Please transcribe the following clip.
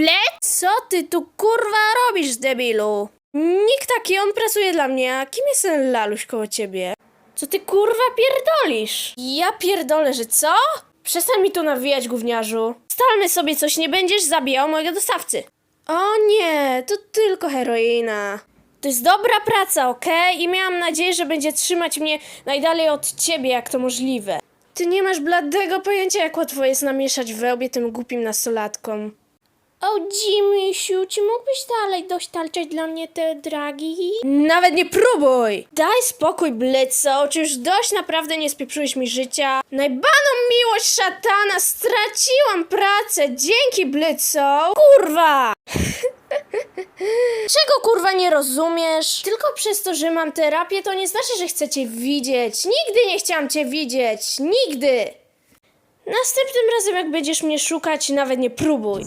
Blet? Co ty tu kurwa robisz, debilu? Nikt taki, on pracuje dla mnie, a kim jest ten laluś koło ciebie? Co ty kurwa pierdolisz? Ja pierdolę, że co? Przestań mi tu nawijać, gówniarzu. Stalmy sobie coś, nie będziesz zabijał mojego dostawcy. O nie, to tylko heroina. To jest dobra praca, okej? I miałam nadzieję, że będzie trzymać mnie najdalej od ciebie, jak to możliwe. Ty nie masz bladego pojęcia, jak łatwo jest namieszać we łbie tym głupim nastolatkom. O, Jimmysiu, czy mógłbyś dalej dostarczać dla mnie te dragi? Nawet nie próbuj! Daj spokój, Blyco, czy już dość naprawdę nie spieprzyłeś mi życia? Najbaną miłość szatana, straciłam pracę, dzięki Blyco! Kurwa! Czego kurwa nie rozumiesz? Tylko przez to, że mam terapię, to nie znaczy, że chcę cię widzieć. Nigdy nie chciałam cię widzieć. Nigdy! Następnym razem, jak będziesz mnie szukać, nawet nie próbuj.